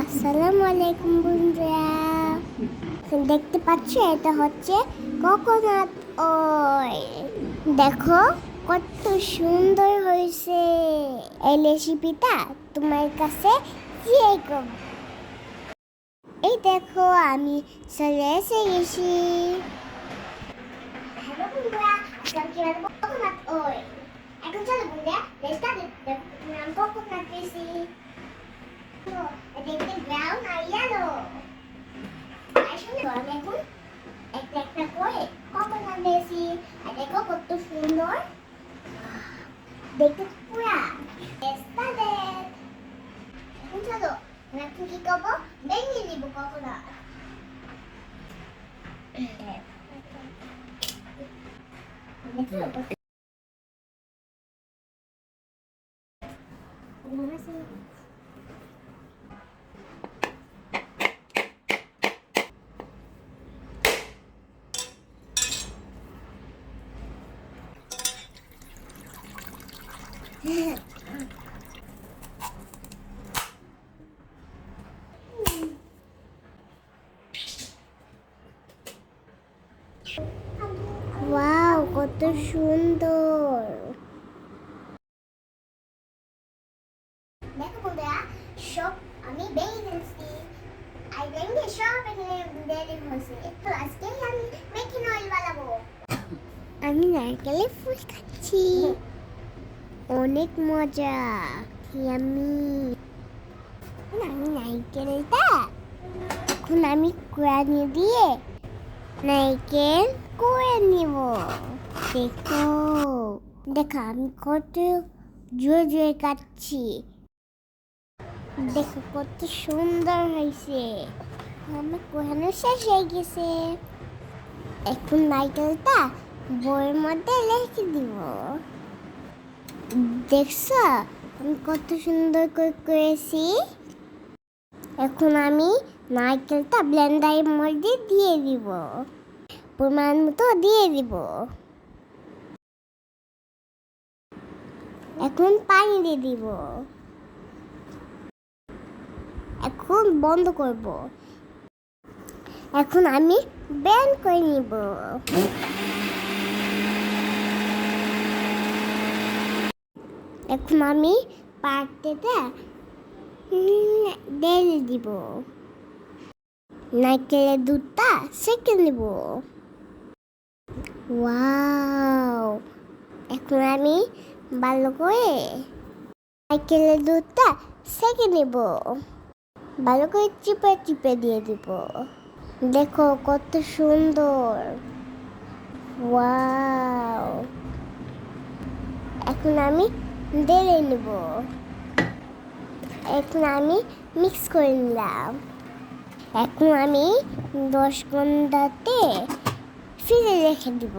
আসসালামু আলাইকুম বন্ধুরা দেখতে পাচ্ছ, এটা হচ্ছে কোকোনাট অয়েল দেখো, কত সুন্দর হয়েছে। এই রেসিপিটা তোমার কাছে এই দেখো, আমি চলে এসে গেছি এখন চলো বন্ধুরা দেখতে ব্রাউন আর ইয়েলো আসলে আমি এখন একটা একটা করে কোকোনাট দিয়েছি আর দেখো কত সুন্দর দেখতে পুরা রেস্টা দেখ এখন চলো আমি এখন কি করব ভেঙে নিব কোকোনাট দেখো ওয়াও কত সুন্দর। দেখো বন্ধুরা সব আমি বেরিয়ে গেছি আর দেখবে সব এখানে দেরি হয়েছে তো আজকে আমি মেকিং অয়েল বানাবো। আমি নারকেলের ফুল খাচ্ছি। অনেক মজা। আমি? আমি নারকেলটা এখন আমি কোরআনি দিয়ে নারকেল করে নিব। দেখো দেখো আমি কত জোরে জোরে কাটছি। দেখো কত সুন্দর হয়েছে। আমার কোহানো শেষ হয়ে গেছে। এখন নারকেলটা বইয়ের মধ্যে রেখে দিব। দেখছ? আমি কত সুন্দর করে করেছি। এখন আমি নারকেলটা ব্লেন্ডারের মধ্যে দিয়ে দিব। পরিমাণ মতো দিয়ে দিব। এখন পানি দিয়ে দিব। এখন বন্ধ করব। এখন আমি ব্যান করে নিব। এখন আমি পাটেটা ঢেলে দিব। নারকেলের দুধটা সেকে নিব। ওয়াও, এখন আমি ভালো করে নারকেলের দুধটা সেকে নেব। ভালো করে চিপে চিপে দিয়ে দিব। দেখো কত সুন্দর। ওয়াও, এখন আমি ঢেলে নেব। এখন আমি মিক্স করে নিলাম। এখন আমি দশ ঘন্টাতে ফ্রিজে রেখে দিব।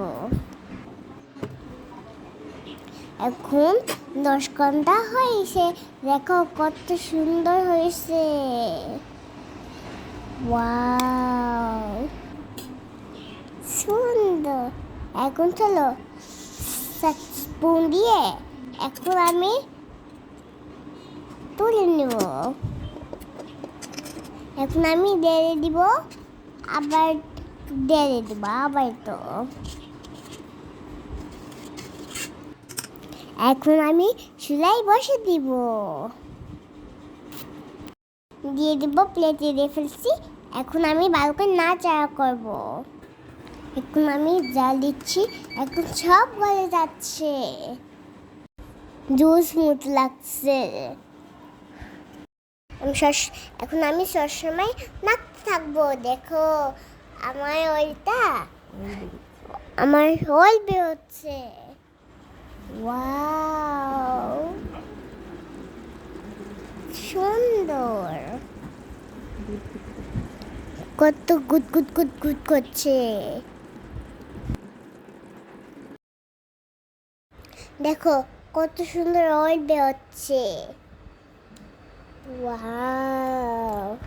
এখন দশ ঘণ্টা হয়েছে। দেখো কত সুন্দর হয়েছে। সুন্দর। এখন চলো স্পুন দিয়ে এখন আমি তুলে নেব। এখন আমি দেড়ে দিব, আবার দেড়ে দিব, আবার তো। এখন আমি চুলাই বসে দিব। দিয়ে দিব প্লেটে দিয়ে ফেলছি। এখন আমি ভালো করে নাচাড়া করব। এখন আমি জাল দিচ্ছি। এখন সব গলে যাচ্ছে। জুস মত লাগছে। আমি এখন আমি সবসময় নাচতে থাকব, দেখো। আমার ওইটা, আমার হল বেরোচ্ছে ওয়াও, সুন্দর। কত গুদ গুদ গুদ গুদ করছে। দেখো কত সুন্দর অয়েল বেরোচ্ছে। ওয়াও।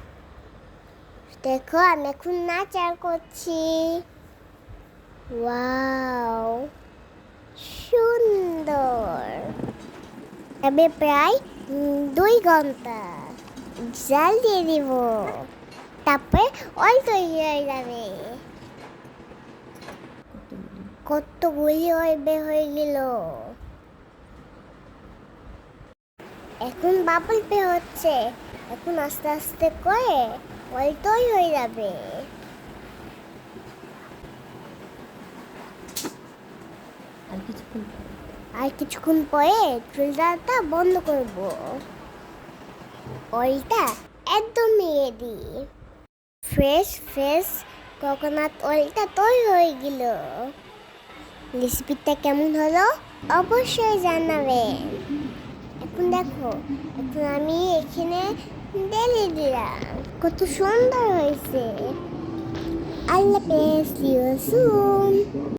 দেখো, আমি এখন নাচার করছি। ওয়াও, সুন্দর। তবে প্রায় দুই ঘণ্টা জাল দিয়ে দিব। তারপরে অল তৈরি হয়ে যাবে। কতগুলি অয়েল হয়ে গেল। এখন বাবল বের হচ্ছে। এখন আস্তে আস্তে করে তৈরি হয়ে যাবে। আর কিছুক্ষণ পরে। আর কিছুক্ষণ পরে চুলদারটা বন্ধ করব। অয়েলটা একদম রেডি ফ্রেশ ফ্রেশ কোকোনাট অয়েলটা তৈরি হয়ে গেল। রেসিপিটা কেমন হলো অবশ্যই জানাবেন। দেখো এখন আমি এখানে ঢেলে দিলাম কত সুন্দর